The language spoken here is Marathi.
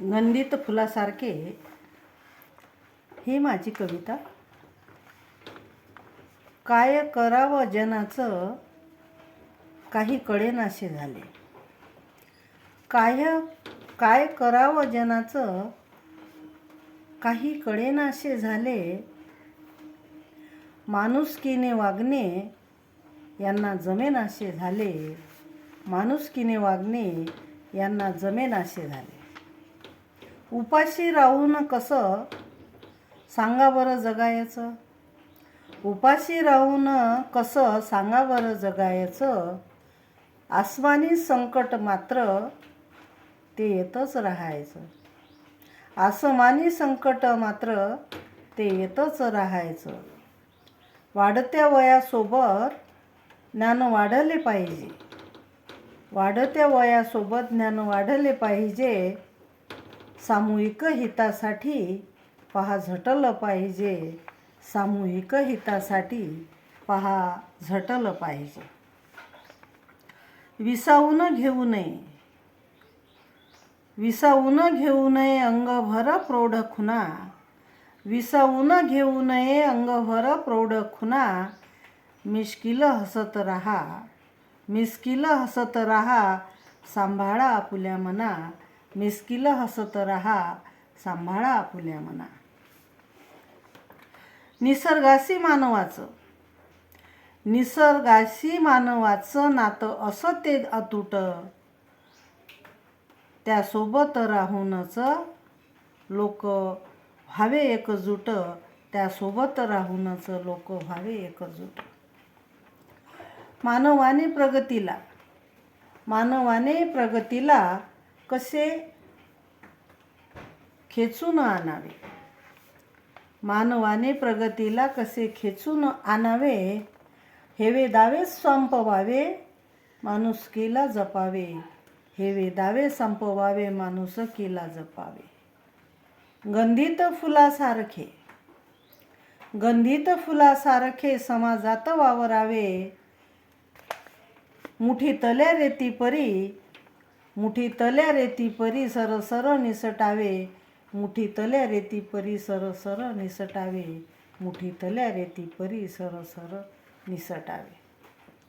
गंधित फुलासारखे ही माझी कविता. काय करावं जनाचं काही कळेनासे झाले. काय काय करावं जनाचं काही कळेनासे झाले. माणुसकीने वागणे यांना जमेनासे झाले. माणुसकीने वागणे यांना जमेनासे झाले. उपाशी राहून कसं सांगा बरं जगायचं? उपाशी राहून कसं सांगा बरं जगायचं? आसमानी संकट मात्र ते येतच राहायचं. आसमानी संकट मात्र ते येतच राहायचं. वाढत्या वयासोबत ज्ञान वाढले पाहिजे. वाढत्या वयासोबत ज्ञान वाढले पाहिजे. सामूहिक हितासाठी पहा झटलं पाहिजे. सामूहिक हितासाठी पहा झटलं पाहिजे. विसावून घेऊ नये. विसावून घेऊ नये अंगभर प्रौढ खुना विसावून घेऊ नये अंगभर प्रौढ खुना मिश्किल हसत रहा. मिस्किल हसत रहा. सांभाळा आपल्या मना. मिस्किल हसत रहा सांभाळा आपुल्या मना निसर्गाशी मानवाचं. निसर्गाशी मानवाचं नातं असं ते अतुट. त्यासोबत राहूनच लोक व्हावे एकजूट. त्यासोबत राहूनच लोक व्हावे एकजूट. मानवाने प्रगतीला. मानवाने प्रगतीला कसे खेचून आणावे? मानवाने प्रगतीला कसे खेचून आणावे? हेवे दावे संपवावे माणुसकीला जपावे. हेवे दावे संपवावे माणुसकीला जपावे. गंधित फुलासारखे. गंधित फुलासारखे समाजात वावरावे. मुठी तल्या रेती परी मुठी तल्या रेती परी सर सर निसटावे. मुठी तल्या रेती परी सर सर निसटावे. मुठी तल्या रेती परी सर सर निसटावे.